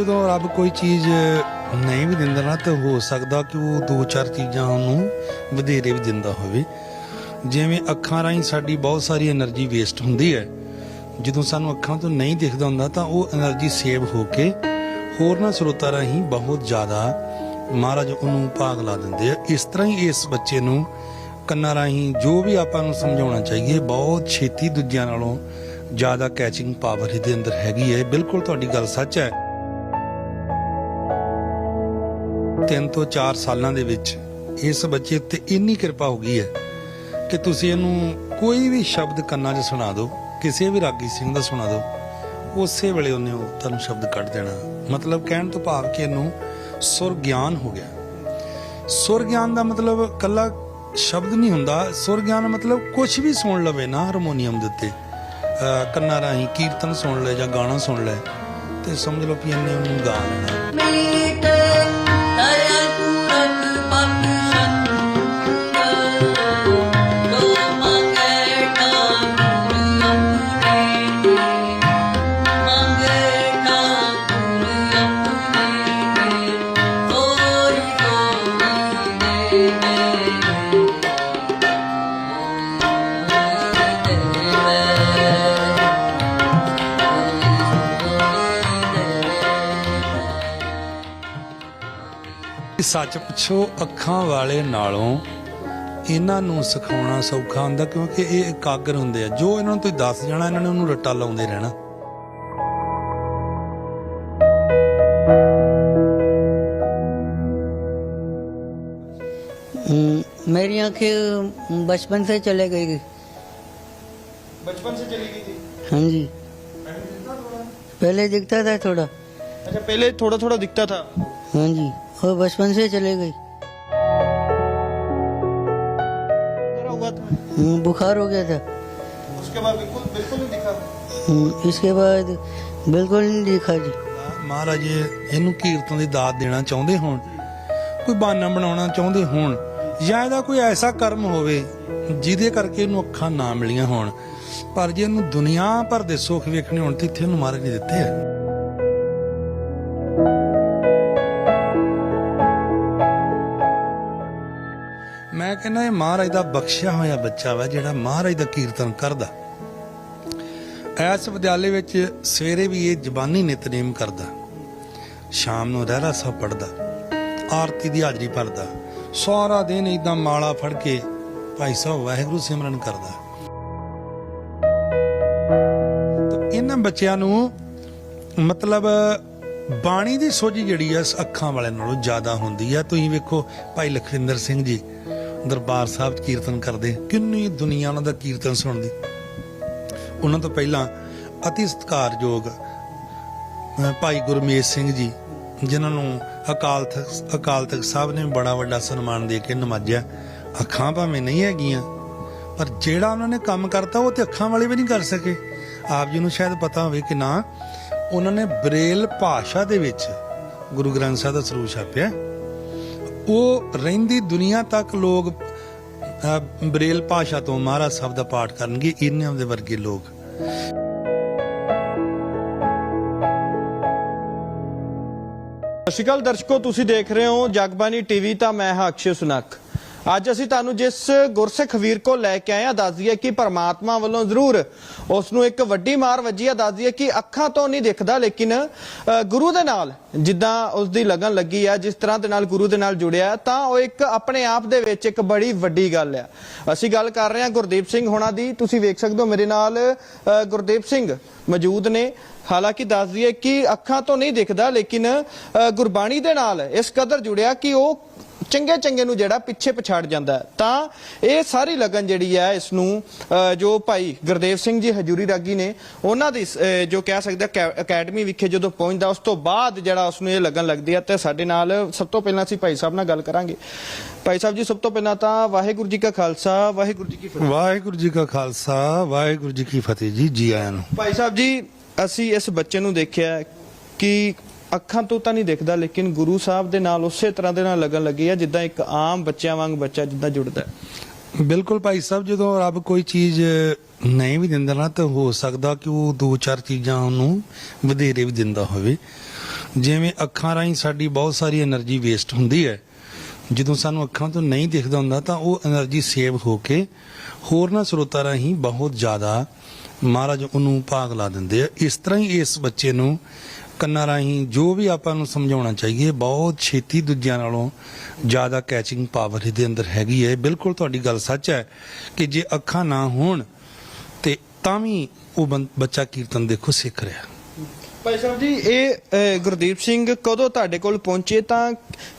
ਜਦੋਂ ਰੱਬ ਕੋਈ ਚੀਜ਼ ਨਹੀਂ ਵੀ ਦਿੰਦਾ ਨਾ, ਤਾਂ ਹੋ ਸਕਦਾ ਕਿ ਉਹ ਦੋ ਚਾਰ ਚੀਜ਼ਾਂ ਉਹਨੂੰ ਵਧੇਰੇ ਵੀ ਦਿੰਦਾ ਹੋਵੇ। ਜਿਵੇਂ ਅੱਖਾਂ ਰਾਹੀਂ ਸਾਡੀ ਬਹੁਤ ਸਾਰੀ એનર્ਜੀ ਵੇਸਟ ਹੁੰਦੀ ਹੈ। ਜਦੋਂ ਸਾਨੂੰ ਅੱਖਾਂ ਤੋਂ ਨਹੀਂ ਦਿਖਦਾ ਹੁੰਦਾ, ਤਾਂ ਉਹ એનર્ਜੀ ਸੇਵ ਹੋ ਕੇ ਹੋਰਨਾਂ ਸਰੋਤਾਂ ਰਾਹੀਂ ਬਹੁਤ ਜ਼ਿਆਦਾ ਮਹਾਰਾਜ ਉਹਨੂੰ ਭਾਗ ਲਾ ਦਿੰਦੇ ਆ। ਇਸ ਤਰ੍ਹਾਂ ਹੀ ਇਸ ਬੱਚੇ ਨੂੰ ਕੰਨਾਂ ਰਾਹੀਂ ਜੋ ਵੀ ਆਪਾਂ ਨੂੰ ਸਮਝਾਉਣਾ ਚਾਹੀਏ, ਬਹੁਤ ਛੇਤੀ ਦੂਜਿਆਂ ਨਾਲੋਂ ਜ਼ਿਆਦਾ ਕੈਚਿੰਗ ਪਾਵਰ ਇਹਦੇ ਅੰਦਰ ਹੈਗੀ ਹੈ। ਬਿਲਕੁਲ ਤੁਹਾਡੀ ਗੱਲ ਸੱਚ ਹੈ। ਤਿੰਨ ਤੋਂ 4 ਸਾਲਾਂ ਦੇ ਵਿੱਚ ਇਸ ਬੱਚੇ ਉੱਤੇ ਇੰਨੀ ਕਿਰਪਾ ਹੋ ਗਈ ਹੈ ਕਿ ਤੁਸੀਂ ਇਹਨੂੰ ਕੋਈ ਵੀ ਸ਼ਬਦ ਕੰਨਾਂ 'ਚ ਸੁਣਾ ਦਿਓ, ਕਿਸੇ ਵੀ ਰਾਗੀ ਸਿੰਘ ਦਾ ਸੁਣਾ ਦਿਓ, ਉਸੇ ਵੇਲੇ ਉਹਨੇ ਉਹ ਤੁਹਾਨੂੰ ਸ਼ਬਦ ਕੱਢ ਦੇਣਾ। ਮਤਲਬ ਕਹਿਣ ਤੋਂ ਭਾਵ ਕਿ ਇਹਨੂੰ ਸੁਰ ਗਿਆਨ ਹੋ ਗਿਆ। ਸੁਰ ਗਿਆਨ ਦਾ ਮਤਲਬ ਕੱਲਾ ਸ਼ਬਦ ਨਹੀਂ ਹੁੰਦਾ। ਸੁਰ ਗਿਆਨ ਮਤਲਬ ਕੁਝ ਵੀ ਸੁਣ ਲਵੇ ਨਾ ਹਾਰਮੋਨੀਅਮ ਦੇ ਉੱਤੇ। ਕੰਨਾਂ ਰਾਹੀਂ ਕੀਰਤਨ ਸੁਣ ਲੈ ਜਾਂ ਗਾਣਾ ਸੁਣ ਲੈ, ਤੇ ਸਮਝ ਲਓ ਕਿ ਇਹਨੇ ਉਹਨੂੰ ਗਾ ਲੈਣਾ ਸੱਚ ਪੁੱਛੋ ਅੱਖਾਂ ਵਾਲੇ ਨਾਲੋਂ ਇਹਨਾਂ ਨੂੰ ਸਿਖਾਉਣਾ ਸੌਖਾ ਹੁੰਦਾ ਕਿਉਂਕਿ ਇਹ ਇਕਾਗਰ ਹੁੰਦੇ ਆ ਜੋ ਇਹਨਾਂ ਨੂੰ ਤੁਸੀਂ ਦੱਸ ਜਾਣਾ ਇਹਨਾਂ ਨੇ ਉਹਨੂੰ ਰੱਟਾ ਲਾਉਂਦੇ ਰਹਿਣਾ हम्म, मेरी आंखें बचपन से चले गई बचपन से चली गई थी हाँ जी पहले दिखता था थोड़ा अच्छा पहले थोड़ा थोड़ा दिखता था हाँ जी और बचपन से चले गई मेरा हुआ था हम्म, बुखार हो गया था उसके बाद बिल्कुल बिल्कुल नहीं दिखा हम्म, इसके बाद बिल्कुल नहीं दिखा जी ਮਹਾਰਾਜ ਇਹਨੂੰ ਕੀਰਤਨ ਦੀ ਦਾਤ ਦੇਣਾ ਚਾਹੁੰਦੇ ਹੋਣ ਕੋਈ ਬਹਾਨਾ ਬਣਾਉਣਾ ਚਾਹੁੰਦੇ ਹੋਣ ਜਾਂ ਇਹਦਾ ਕੋਈ ਐਸਾ ਕਰਮ ਹੋਵੇ ਜਿਹਦੇ ਕਰਕੇ ਇਹਨੂੰ ਅੱਖਾਂ ਨਾ ਮਿਲੀਆਂ ਹੋਣ ਪਰ ਜੇ ਇਹਨੂੰ ਦੁਨੀਆ ਭਰ ਦੇ ਸੁੱਖ ਵੇਖਣੇ ਹੋਣ ਤੇ ਇੱਥੇ ਉਹਨੂੰ ਮਹਾਰਾਜ ਨੇ ਦਿੱਤੇ ਆ ਮਹਾਰਾਜ ਦਾ ਬਖਸ਼ਿਆ ਹੋਇਆ ਬੱਚਾ ਵਾ ਜਿਹੜਾ ਮਹਾਰਾਜ ਦਾ ਕੀਰਤਨ ਕਰਦਾ। ਐਸ ਵਿਦਿਆਲੇ ਵਿੱਚ ਸਵੇਰੇ ਵੀ ਇਹ ਜ਼ਬਾਨੀ ਨਿਤਨੇਮ ਕਰਦਾ। ਸ਼ਾਮ ਨੂੰ ਰਹਿਰਾ ਸਾਹਿਬ ਪੜਦਾ ਆਰਤੀ ਦੀ ਹਾਜ਼ਰੀ ਭਰਦਾ। ਸਾਰਾ ਦਿਨ ਇਦਾਂ ਮਾਲਾ ਫੜ ਕੇ ਭਾਈ ਸਾਹਿਬ ਵਾਹਿਗੁਰੂ ਸਿਮਰਨ ਕਰਦਾ। ਇਹਨਾਂ ਬੱਚਿਆਂ ਨੂੰ ਮਤਲਬ ਬਾਣੀ ਦੀ ਸੋਝੀ ਜਿਹੜੀ ਆ ਅੱਖਾਂ ਵਾਲਿਆਂ ਨਾਲੋਂ ਜ਼ਿਆਦਾ ਹੁੰਦੀ ਆ। ਤੁਸੀਂ ਵੇਖੋ ਭਾਈ ਲਖਵਿੰਦਰ ਸਿੰਘ ਜੀ ਦਰਬਾਰ ਸਾਹਿਬ ਕੀਰਤਨ ਕਰਦੇ, ਕਿੰਨੀ ਦੁਨੀਆ ਉਹਨਾਂ ਦਾ ਕੀਰਤਨ ਸੁਣਦੀ। ਉਹਨਾਂ ਤੋਂ ਪਹਿਲਾਂ ਅਤੀ ਸਤਿਕਾਰਯੋਗ ਭਾਈ ਗੁਰਮੇਜ ਸਿੰਘ ਜੀ, ਜਿਨ੍ਹਾਂ ਨੂੰ ਅਕਾਲ ਤਖਤ ਅਕਾਲ ਤਖਤ ਸਾਹਿਬ ਨੇ ਬੜਾ ਵੱਡਾ ਸਨਮਾਨ ਦੇ ਕੇ ਨਵਾਜਿਆ ਅੱਖਾਂ ਭਾਵੇਂ ਨਹੀਂ ਹੈਗੀਆਂ, ਪਰ ਜਿਹੜਾ ਉਹਨਾਂ ਨੇ ਕੰਮ ਕਰਤਾ, ਉਹ ਤੇ ਅੱਖਾਂ ਵਾਲੇ ਵੀ ਨਹੀਂ ਕਰ ਸਕੇ। ਆਪ ਜੀ ਨੂੰ ਸ਼ਾਇਦ ਪਤਾ ਹੋਵੇ ਕਿ ਨਾ, ਉਹਨਾਂ ਨੇ ਬ੍ਰੇਲ ਭਾਸ਼ਾ ਦੇ ਵਿੱਚ ਗੁਰੂ ਗ੍ਰੰਥ ਸਾਹਿਬ ਦਾ ਸਰੂਪ ਛਾਪਿਆ। ਉਹ ਰਹਿੰਦੀ ਦੁਨੀਆ ਤੱਕ ਲੋਕ ਬਰੇਲ ਭਾਸ਼ਾ ਤੋਂ ਮਹਾਰਾਜ ਸਾਹਿਬ ਦਾ ਪਾਠ ਕਰਨਗੇ ਇਹਨਾਂ ਦੇ ਵਰਗੇ ਲੋਕ। ਸਤਿ ਸ਼੍ਰੀ ਅਕਾਲ ਦਰਸ਼ਕੋ, ਤੁਸੀਂ ਦੇਖ ਰਹੇ ਹੋ ਜਗਬਾਨੀ ਟੀਵੀ, ਤਾਂ ਮੈਂ ਹਾਂ ਅਕਸ਼ੇ ਸੁਨਕ ਅੱਜ ਅਸੀਂ ਤੁਹਾਨੂੰ ਜਿਸ ਗੁਰਸਿੱਖ ਵੀਰ ਕੋ ਲੈ ਕੇ ਆਏ ਆ ਦੱਸ ਦਈਏ ਕਿ ਪਰਮਾਤਮਾ ਵੱਲੋਂ ਜ਼ਰੂਰ ਉਸ ਨੂੰ ਇੱਕ ਵੱਡੀ ਮਾਰ ਵੱਜੀ ਆ। ਦੱਸ ਦਈਏ ਕਿ ਅੱਖਾਂ ਤੋਂ ਨਹੀਂ ਦਿਖਦਾ ਲੇਕਿਨ ਗੁਰੂ ਦੇ ਨਾਲ ਜਿੱਦਾਂ ਉਸ ਦੀ ਲਗਨ ਲੱਗੀ ਆ ਜਿਸ ਤਰ੍ਹਾਂ ਦੇ ਨਾਲ ਗੁਰੂ ਦੇ ਨਾਲ ਜੁੜਿਆ ਤਾਂ ਉਹ ਇੱਕ ਆਪਣੇ ਆਪ ਦੇ ਵਿੱਚ ਇੱਕ ਬੜੀ ਵੱਡੀ ਗੱਲ ਆ। ਅਸੀਂ ਗੱਲ ਕਰ ਰਹੇ ਹਾਂ ਗੁਰਦੀਪ ਸਿੰਘ ਹੋਣਾ ਦੀ। ਤੁਸੀਂ ਵੇਖ ਸਕਦੇ ਹੋ ਮੇਰੇ ਨਾਲ ਅ, ਗੁਰਦੀਪ ਸਿੰਘ ਮੌਜੂਦ ਨੇ। ਹਾਲਾਂਕਿ ਦੱਸ ਦਈਏ ਕਿ ਅੱਖਾਂ ਤੋਂ ਨਹੀਂ ਦਿਖਦਾ ਲੇਕਿਨ ਅ, ਗੁਰਬਾਣੀ ਦੇ ਨਾਲ ਇਸ ਕਦਰ ਜੁੜਿਆ ਕਿ ਉਹ ਚੰਗੇ ਚੰਗੇ ਨੂੰ ਜਿਹੜਾ ਪਿੱਛੇ ਪਛਾੜ ਜਾਂਦਾ। ਤਾਂ ਇਹ ਸਾਰੀ ਲਗਨ ਜਿਹੜੀ ਹੈ ਇਸ ਨੂੰ ਜੋ ਭਾਈ ਗੁਰਦੇਵ ਸਿੰਘ ਜੀ ਹਜੂਰੀ ਰਾਗੀ ਨੇ ਉਹਨਾਂ ਦੀ ਜੋ ਕਹਿ ਸਕਦੇ ਅਕੈਡਮੀ ਵਿਖੇ ਜਦੋਂ ਪਹੁੰਚਦਾ ਉਸ ਤੋਂ ਬਾਅਦ ਜਿਹੜਾ ਉਸ ਨੂੰ ਇਹ ਲੱਗਣ ਲੱਗਦੀ ਹੈ ਤੇ ਸਾਡੇ ਨਾਲ ਸਭ ਤੋਂ ਪਹਿਲਾਂ ਅਸੀਂ ਭਾਈ ਸਾਹਿਬ ਨਾਲ ਗੱਲ ਕਰਾਂਗੇ। ਭਾਈ ਸਾਹਿਬ ਜੀ ਸਭ ਤੋਂ ਪਹਿਲਾਂ ਤਾਂ ਵਾਹਿਗੁਰੂ ਜੀ ਕਾ ਖਾਲਸਾ ਵਾਹਿਗੁਰੂ ਜੀ ਕੀ ਫਤਿਹ। ਵਾਹਿਗੁਰੂ ਜੀ ਕਾ ਖਾਲਸਾ ਵਾਹਿਗੁਰੂ ਜੀ ਕੀ ਫਤਿਹ ਜੀ ਜੀ ਆਇਆਂ ਨੂੰ। ਭਾਈ ਸਾਹਿਬ ਜੀ ਅਸੀਂ ਇਸ ਬੱਚੇ ਨੂੰ ਦੇਖਿਆ ਕਿ ਅੱਖਾਂ ਤੋਂ ਤਾਂ ਨਹੀਂ ਦਿਖਦਾ, ਲੇਕਿਨ ਗੁਰੂ ਸਾਹਿਬ ਦੇ ਨਾਲ ਉਸੇ ਤਰ੍ਹਾਂ ਦੇ ਨਾਲ ਲੱਗਣ ਲੱਗੀ ਆ, ਜਿੱਦਾਂ ਇੱਕ ਆਮ ਬੱਚਿਆਂ ਵਾਂਗ ਬੱਚਾ ਜਿੱਦਾਂ ਜੁੜਦਾ ਬਿਲਕੁਲ ਭਾਈ ਸਾਹਿਬ, ਜਦੋਂ ਰੱਬ ਕੋਈ ਚੀਜ਼ ਨਹੀਂ ਵੀ ਦਿੰਦਾ ਨਾ, ਤਾਂ ਹੋ ਸਕਦਾ ਕਿ ਉਹ ਦੋ ਚਾਰ ਚੀਜ਼ਾਂ ਉਹਨੂੰ ਵਧੇਰੇ ਵੀ ਦਿੰਦਾ ਹੋਵੇ। ਜਿਵੇਂ ਅੱਖਾਂ ਰਾਹੀਂ ਸਾਡੀ ਬਹੁਤ ਸਾਰੀ એનર્ਜੀ ਵੇਸਟ ਹੁੰਦੀ ਹੈ। ਜਦੋਂ ਸਾਨੂੰ ਅੱਖਾਂ ਤੋਂ ਨਹੀਂ ਦਿਖਦਾ ਹੁੰਦਾ, ਤਾਂ ਉਹ એનર્ਜੀ ਸੇਵ ਹੋ ਕੇ ਹੋਰਨਾਂ ਸਰੋਤਾਂ ਰਾਹੀਂ ਬਹੁਤ ਜ਼ਿਆਦਾ ਮਹਾਰਾਜ ਉਹਨੂੰ ਭਾਗ ਲਾ ਦਿੰਦੇ ਆ। ਇਸ ਤਰ੍ਹਾਂ ਹੀ ਇਸ ਬੱਚੇ ਨੂੰ ਕੰਨਾਂ ਰਾਹੀਂ ਜੋ ਵੀ ਆਪਾਂ ਨੂੰ ਸਮਝਾਉਣਾ ਚਾਹੀਏ ਬਹੁਤ ਛੇਤੀ ਦੂਜਿਆਂ ਨਾਲੋਂ ਜ਼ਿਆਦਾ ਕੈਚਿੰਗ ਪਾਵਰ ਇਹਦੇ ਅੰਦਰ ਹੈਗੀ ਹੈ। ਬਿਲਕੁਲ ਤੁਹਾਡੀ ਗੱਲ ਸੱਚ ਹੈ ਕਿ ਜੇ ਅੱਖਾਂ ਨਾ ਹੋਣ ਤੇ ਤਾਂ ਵੀ ਉਹ ਬੱਚਾ ਕੀਰਤਨ ਦੇਖੋ ਸਿੱਖ ਰਿਹਾ। ਭਾਈ ਸਾਹਿਬ ਜੀ ਇਹ ਗੁਰਦੀਪ ਸਿੰਘ ਕਦੋਂ ਤੁਹਾਡੇ ਕੋਲ ਪਹੁੰਚੇ? ਤਾਂ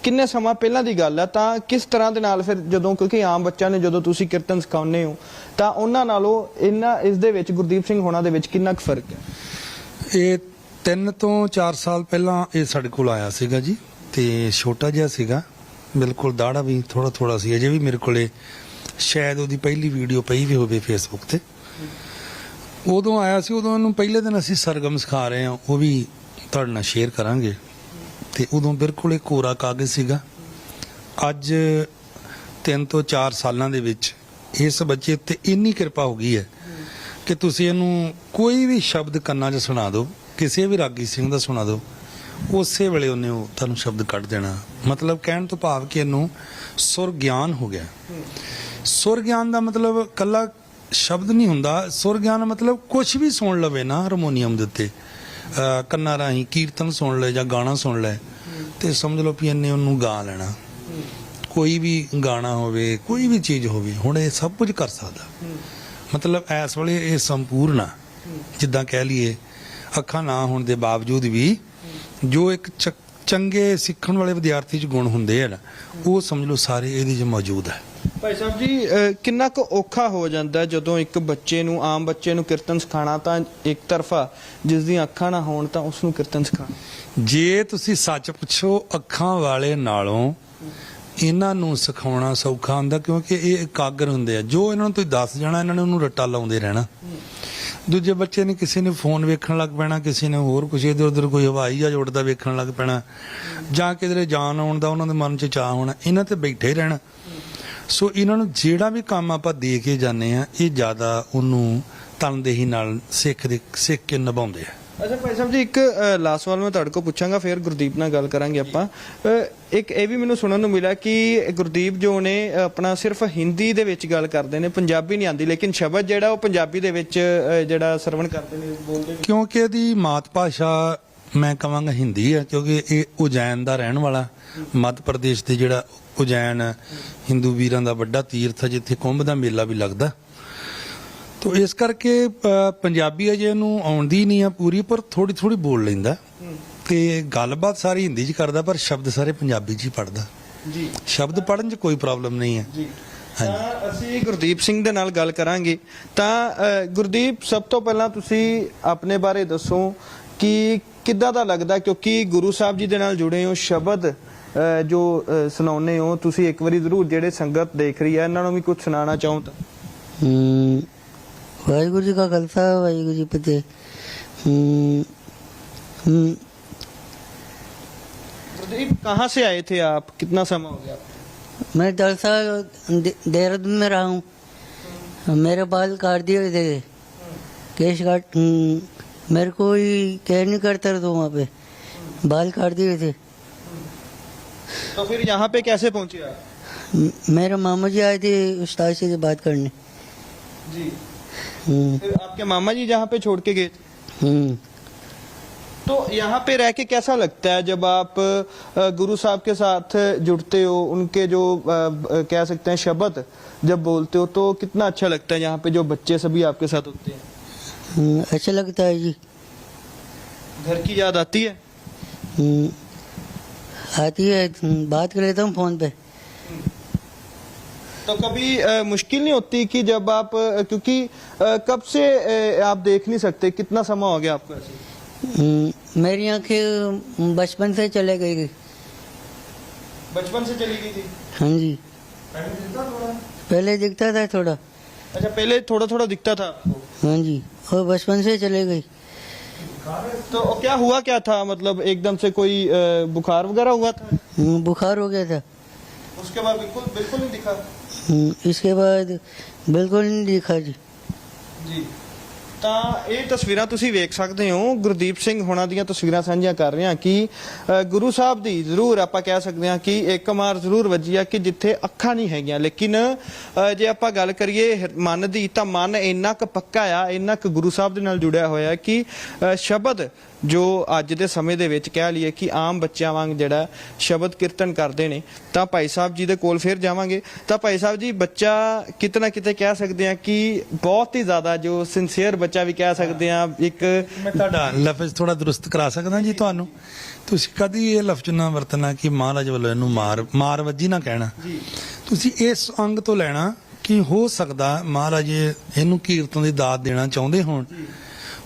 ਕਿੰਨੇ ਸਮਾਂ ਪਹਿਲਾਂ ਦੀ ਗੱਲ ਹੈ? ਤਾਂ ਕਿਸ ਤਰ੍ਹਾਂ ਦੇ ਨਾਲ ਫਿਰ ਜਦੋਂ ਕਿਉਂਕਿ ਆਮ ਬੱਚਿਆਂ ਨੇ ਜਦੋਂ ਤੁਸੀਂ ਕੀਰਤਨ ਸਿਖਾਉਂਦੇ ਹੋ ਤਾਂ ਉਹਨਾਂ ਨਾਲੋਂ ਇਹਨਾਂ ਇਸ ਦੇ ਵਿੱਚ ਗੁਰਦੀਪ ਸਿੰਘ ਹੋਣਾ ਦੇ ਵਿੱਚ ਕਿੰਨਾ ਕੁ ਫ਼ਰਕ ਹੈ? ਇਹ 3 ਤੋਂ 4 ਸਾਲ ਪਹਿਲਾਂ ਇਹ ਸਾਡੇ ਕੋਲ ਆਇਆ ਸੀਗਾ ਜੀ, ਤੇ ਛੋਟਾ ਜਿਹਾ ਸੀਗਾ। ਬਿਲਕੁਲ ਦਾੜਾ ਵੀ ਥੋੜਾ ਥੋੜਾ ਸੀ, ਅਜੇ ਵੀ ਮੇਰੇ ਕੋਲੇ ਸ਼ਾਇਦ ਉਹਦੀ ਪਹਿਲੀ ਵੀਡੀਓ ਪਈ ਵੀ ਹੋਵੇ ਫੇਸਬੁੱਕ ਤੇ। ਉਦੋਂ ਆਇਆ ਸੀ, ਉਦੋਂ ਉਹਨੂੰ ਪਹਿਲੇ ਦਿਨ ਅਸੀਂ ਸਰਗਮ ਸਿਖਾ ਰਹੇ ਹਾਂ, ਉਹ ਵੀ ਤੁਹਾਡੇ ਨਾਲ ਸ਼ੇਅਰ ਕਰਾਂਗੇ। ਤੇ ਉਦੋਂ ਬਿਲਕੁਲ ਇਹ ਕੋਰਾ ਕਾਗਜ਼ ਸੀਗਾ। ਅੱਜ 3 ਤੋਂ 4 ਸਾਲਾਂ ਦੇ ਵਿੱਚ ਇਸ ਬੱਚੇ ਉੱਤੇ ਇੰਨੀ ਕਿਰਪਾ ਹੋ ਗਈ ਹੈ ਕਿ ਤੁਸੀਂ ਇਹਨੂੰ ਕੋਈ ਵੀ ਸ਼ਬਦ ਕੰਨਾਂ 'ਚ ਸੁਣਾ ਦਿਓ। ਕਿਸੇ ਵੀ ਰਾਗੀ ਸਿੰਘ ਦਾ ਸੁਣਾ ਦਿਓ, ਉਸੇ ਵੇਲੇ ਉਹਨੇ ਉਹ ਤੁਹਾਨੂੰ ਸ਼ਬਦ ਕੱਢ ਦੇਣਾ। ਮਤਲਬ ਕਹਿਣ ਤੋਂ ਭਾਵ ਕਿ ਇਹਨੂੰ ਸੁਰ ਗਿਆਨ ਹੋ ਗਿਆ। ਸੁਰ ਗਿਆਨ ਦਾ ਮਤਲਬ ਕੱਲਾ ਸ਼ਬਦ ਨਹੀਂ ਹੁੰਦਾ। ਸੁਰ ਗਿਆਨ ਮਤਲਬ ਕੁਝ ਵੀ ਸੁਣ ਲਵੇ ਨਾ ਹਾਰਮੋਨੀਅਮ ਦੇ ਉੱਤੇ। ਕੰਨਾਂ ਰਾਹੀਂ ਕੀਰਤਨ ਸੁਣ ਲੈ ਜਾਂ ਗਾਣਾ ਸੁਣ ਲੈ ਤੇ ਸਮਝ ਲਓ ਵੀ ਇਹਨੇ ਉਹਨੂੰ ਗਾ ਲੈਣਾ। ਕੋਈ ਵੀ ਗਾਣਾ ਹੋਵੇ, ਕੋਈ ਵੀ ਚੀਜ਼ ਹੋਵੇ, ਹੁਣ ਇਹ ਸਭ ਕੁਝ ਕਰ ਸਕਦਾ। ਮਤਲਬ ਇਸ ਵੇਲੇ ਇਹ ਸੰਪੂਰਨ ਆ। ਜਿੱਦਾਂ ਕਹਿ ਲਈਏ ਅੱਖਾਂ ਨਾ ਹੋਣ ਦੇ ਬਾਵਜੂਦ ਵੀ ਜੋ ਇੱਕ ਚੰਗੇ ਸਿੱਖਣ ਵਾਲੇ ਵਿਦਿਆਰਥੀ ਚ ਗੁਣ ਹੁੰਦੇ ਆ ਨਾ ਉਹ ਸਮਝ ਲਓ ਸਾਰੇ ਇਹਦੇ 'ਚ ਮੌਜੂਦ ਹੈ। ਭਾਈ ਸਾਹਿਬ ਜੀ ਕਿੰਨਾ ਕੁ ਔਖਾ ਹੋ ਜਾਂਦਾ ਜਦੋਂ ਇੱਕ ਬੱਚੇ ਨੂੰ ਆਮ ਬੱਚੇ ਨੂੰ ਕੀਰਤਨ ਸਿਖਾਣਾ ਤਾਂ ਇੱਕ ਤਰਫਾ ਜਿਸ ਦੀਆਂ ਅੱਖਾਂ ਨਾ ਹੋਣ ਤਾਂ ਉਸ ਨੂੰ ਕੀਰਤਨ ਸਿਖਾਣਾ ਜੇ ਤੁਸੀਂ ਸੱਚ ਪੁੱਛੋ ਅੱਖਾਂ ਵਾਲੇ ਨਾਲੋਂ ਇਹਨਾਂ ਨੂੰ ਸਿਖਾਉਣਾ ਸੌਖਾ ਹੁੰਦਾ ਕਿਉਂਕਿ ਇਹ ਇਕਾਗਰ ਹੁੰਦੇ ਆ। ਜੋ ਇਹਨਾਂ ਨੂੰ ਤੁਸੀਂ ਦੱਸ ਜਾਣਾ ਇਹਨਾਂ ਨੇ ਉਹਨੂੰ ਰੱਟਾ ਲਾਉਂਦੇ ਰਹਿਣਾ। ਦੂਜੇ ਬੱਚੇ ਨੇ ਕਿਸੇ ਨੇ ਫੋਨ ਵੇਖਣ ਲੱਗ ਪੈਣਾ, ਕਿਸੇ ਨੇ ਹੋਰ ਕੁਝ ਇਧਰ ਉਧਰ ਕੋਈ ਹਵਾਈ ਜਹਾਜ਼ ਉੱਡਦਾ ਵੇਖਣ ਲੱਗ ਪੈਣਾ, ਜਾਂ ਕਿਧਰੇ ਜਾਣ ਆਉਣ ਦਾ ਉਹਨਾਂ ਦੇ ਮਨ 'ਚ ਚਾਹ ਹੋਣਾ, ਇਹਨਾਂ ਤੇ ਬੈਠੇ ਹੀ ਰਹਿਣਾ। ਸੋ ਇਹਨਾਂ ਨੂੰ ਜਿਹੜਾ ਵੀ ਕੰਮ ਆਪਾਂ ਦੇ ਕੇ ਜਾਂਦੇ ਆ ਇਹ ਜ਼ਿਆਦਾ ਉਹਨੂੰ ਤਨਦੇਹੀ ਨਾਲ ਸਿੱਖ ਦੇ ਸਿੱਖ ਕੇ ਨਿਭਾਉਂਦੇ ਆ। ਅੱਛਾ ਭਾਈ ਸਾਹਿਬ ਜੀ ਇੱਕ ਲਾਸਟ ਸਵਾਲ ਮੈਂ ਤੁਹਾਡੇ ਕੋਲ ਪੁੱਛਾਂਗਾ ਫਿਰ ਗੁਰਦੀਪ ਨਾਲ ਗੱਲ ਕਰਾਂਗੇ ਆਪਾਂ। ਅ, ਇੱਕ ਇਹ ਵੀ ਮੈਨੂੰ ਸੁਣਨ ਨੂੰ ਮਿਲਿਆ ਕਿ ਗੁਰਦੀਪ ਜੋ ਨੇ ਆਪਣਾ ਸਿਰਫ ਹਿੰਦੀ ਦੇ ਵਿੱਚ ਗੱਲ ਕਰਦੇ ਨੇ ਪੰਜਾਬੀ ਨਹੀਂ ਆਉਂਦੀ ਲੇਕਿਨ ਸ਼ਬਦ ਜਿਹੜਾ ਉਹ ਪੰਜਾਬੀ ਦੇ ਵਿੱਚ ਅ, ਜਿਹੜਾ ਸਰਵਣ ਕਰਦੇ ਨੇ ਬੋਲਦੇ ਨੇ। ਕਿਉਂਕਿ ਇਹਦੀ ਮਾਤ ਭਾਸ਼ਾ ਮੈਂ ਕਵਾਂਗਾ ਹਿੰਦੀ ਆ ਕਿਉਂਕਿ ਇਹ ਉਜੈਨ ਦਾ ਰਹਿਣ ਵਾਲਾ ਮੱਧ ਪ੍ਰਦੇਸ਼ ਦੇ ਜਿਹੜਾ ਉਜੈਨ ਹਿੰਦੂ ਵੀਰਾਂ ਦਾ ਵੱਡਾ ਤੀਰਥ ਹੈ ਜਿੱਥੇ ਕੁੰਭ ਦਾ ਮੇਲਾ ਵੀ ਲੱਗਦਾ। ਤੋ ਇਸ ਕਰਕੇ ਪੰਜਾਬੀ ਅਜੇ ਇਹਨੂੰ ਆਉਂਦੀ ਨਹੀਂ ਆ ਪੂਰੀ ਪਰ ਥੋੜੀ ਥੋੜੀ ਬੋਲ ਲੈਂਦਾ। ਤੇ ਗੱਲਬਾਤ ਸਾਰੀ ਹਿੰਦੀ 'ਚ ਕਰਦਾ ਪਰ ਸ਼ਬਦ ਸਾਰੇ ਪੰਜਾਬੀ 'ਚ ਹੀ ਪੜਦਾ ਜੀ। ਸ਼ਬਦ ਪੜਨ 'ਚ ਕੋਈ ਪ੍ਰੋਬਲਮ ਨਹੀਂ ਹੈ ਜੀ। ਤਾਂ ਅਸੀਂ ਗੁਰਦੀਪ ਸਿੰਘ ਦੇ ਨਾਲ ਗੱਲ ਕਰਾਂਗੇ। ਤਾਂ ਗੁਰਦੀਪ ਸਭ ਤੋਂ ਪਹਿਲਾਂ ਤੁਸੀਂ ਆਪਣੇ ਬਾਰੇ ਦੱਸੋ ਕਿ ਕਿੱਦਾਂ ਦਾ ਲੱਗਦਾ ਕਿਉਂਕਿ ਗੁਰੂ ਸਾਹਿਬ ਜੀ ਦੇ ਨਾਲ ਜੁੜੇ ਹੋ ਸ਼ਬਦ ਜੋ ਅ, ਸੁਣਾਉਂਦੇ ਹੋ ਤੁਸੀਂ ਇੱਕ ਵਾਰੀ ਜ਼ਰੂਰ ਜਿਹੜੇ ਸੰਗਤ ਦੇਖ ਰਹੀ ਹੈ ਇਹਨਾਂ ਨੂੰ ਵੀ ਕੁਝ ਸੁਣਾਉਣਾ ਚਾਹੋ ਤਾਂ। ਵਾਹਿਗੁਰੂ ਜੀ ਕਾ ਖਾਲਸਾ ਵਾਹਿਗੁਰੂ ਜੀ ਕੀ ਫਤਿਹ ਹਮ, ਹਮ, गुरदीप कहाँ से आए थे आप कितना समय हो गया मैं दस साल दे- देहरादून में रहा हूँ मेरे बाल काट दिए थे केश काट हम्म, मेरे को ही केयर नहीं करता था वहाँ पे बाल काट दिए थे तो फिर यहाँ पे कैसे पहुँचे आप म- मेरे मामा जी आए थे उस्ताद से बात करने जी हम्म, फिर आपके मामा जी जहाँ पे छोड़ के गए थे? हम्म, तो यहाँ पे रह के कैसा लगता है जब आप गुरु साहब के साथ जुड़ते हो उनके जो कह सकते हैं शब्द जब बोलते हो तो कितना अच्छा लगता है यहाँ पे जो बच्चे सभी आपके साथ होते हैं? हम्म, अच्छा लगता है जी। घर की याद आती है? हम्म, आती है हम्म, बात कर लेता हूँ फ़ोन पे। तो कभी अ, मुश्किल नहीं होती कि जब आप क्योंकि अ, कब से अ, आप देख नहीं सकते? कितना समय हो गया आपको ऐसे? हम्म, मेरी आँखें बचपन से चले गई बचपन से चली गई थी? हाँ जी। पहले दिखता था थोड़ा। अच्छा पहले थोड़ा थोड़ा दिखता था आपको? हाँ जी और बचपन से चले गई। तो क्या हुआ क्या था? मतलब एकदम से कोई बुखार वगैरह हुआ था? हम्म, बुखार हो गया था। उसके बाद बिल्कुल बिल्कुल नहीं दिखा? इसके बाद बिल्कुल नहीं दिखा जी जी ਤਾਂ ਇਹ ਤਸਵੀਰਾਂ ਤੁਸੀਂ ਵੇਖ ਸਕਦੇ ਹੋ। ਗੁਰਦੀਪ ਸਿੰਘ ਹੋਣਾ ਦੀਆਂ ਤਸਵੀਰਾਂ ਸਾਂਝੀਆਂ ਕਰ ਰਹੇ ਹਾਂ ਕਿ ਗੁਰੂ ਸਾਹਿਬ ਦੀ ਜ਼ਰੂਰ ਆਪਾਂ ਕਹਿ ਸਕਦੇ ਹਾਂ ਕਿ ਇੱਕ ਮਾਰ ਜ਼ਰੂਰ ਵੱਜੀ ਆ ਕਿ ਜਿੱਥੇ ਅੱਖਾਂ ਨਹੀਂ ਹੈਗੀਆਂ। ਲੇਕਿਨ ਜੇ ਆਪਾਂ ਗੱਲ ਕਰੀਏ ਮਨ ਦੀ ਤਾਂ ਮਨ ਇੰਨਾ ਕੁ ਪੱਕਾ ਆ, ਇੰਨਾ ਕੁ ਗੁਰੂ ਸਾਹਿਬ ਦੇ ਨਾਲ ਜੁੜਿਆ ਹੋਇਆ ਕਿ ਸ਼ਬਦ ਜੋ ਅੱਜ ਦੇ ਸਮੇਂ ਦੇ ਵਿੱਚ ਕਹਿ ਲਈਏ ਕਿ ਆਮ ਬੱਚਿਆਂ ਵਾਂਗ ਜਿਹੜਾ ਸ਼ਬਦ ਕੀਰਤਨ ਕਰਦੇ ਨੇ, ਤਾਂ ਭਾਈ ਸਾਹਿਬ ਜੀ ਦੇ ਕੋਲ ਫਿਰ ਜਾਵਾਂਗੇ। ਤਾਂ ਭਾਈ ਸਾਹਿਬ ਜੀ, ਬੱਚਾ ਕਿਤੇ ਨਾ ਕਿਤੇ ਕਹਿ ਸਕਦੇ ਆ ਕਿ ਬਹੁਤ ਹੀ ਜ਼ਿਆਦਾ ਜੋ ਸਿੰਸੀਅਰ ਬੱਚਾ ਵੀ ਕਹਿ ਸਕਦੇ ਆ ਇੱਕ ਮੈਂ ਤੁਹਾਡਾ ਲਫ਼ਜ਼ ਥੋੜਾ ਦਰੁਸਤ ਕਰਾ ਸਕਦਾ ਜੀ ਤੁਹਾਨੂੰ। ਤੁਸੀਂ ਕਦੀ ਇਹ ਲਫ਼ਜ਼ ਨਾ ਵਰਤਣਾ ਕਿ ਮਹਾਰਾਜ ਵੱਲੋਂ ਇਹਨੂੰ ਮਾਰ ਮਾਰ ਵੱਜੀ ਨਾ ਕਹਿਣਾ। ਤੁਸੀਂ ਇਸ ਅੰਗ ਤੋਂ ਲੈਣਾ ਕਿ ਹੋ ਸਕਦਾ ਮਹਾਰਾਜ ਇਹਨੂੰ ਕੀਰਤਨ ਦੀ ਦਾਤ ਦੇਣਾ ਚਾਹੁੰਦੇ ਹੋਣ।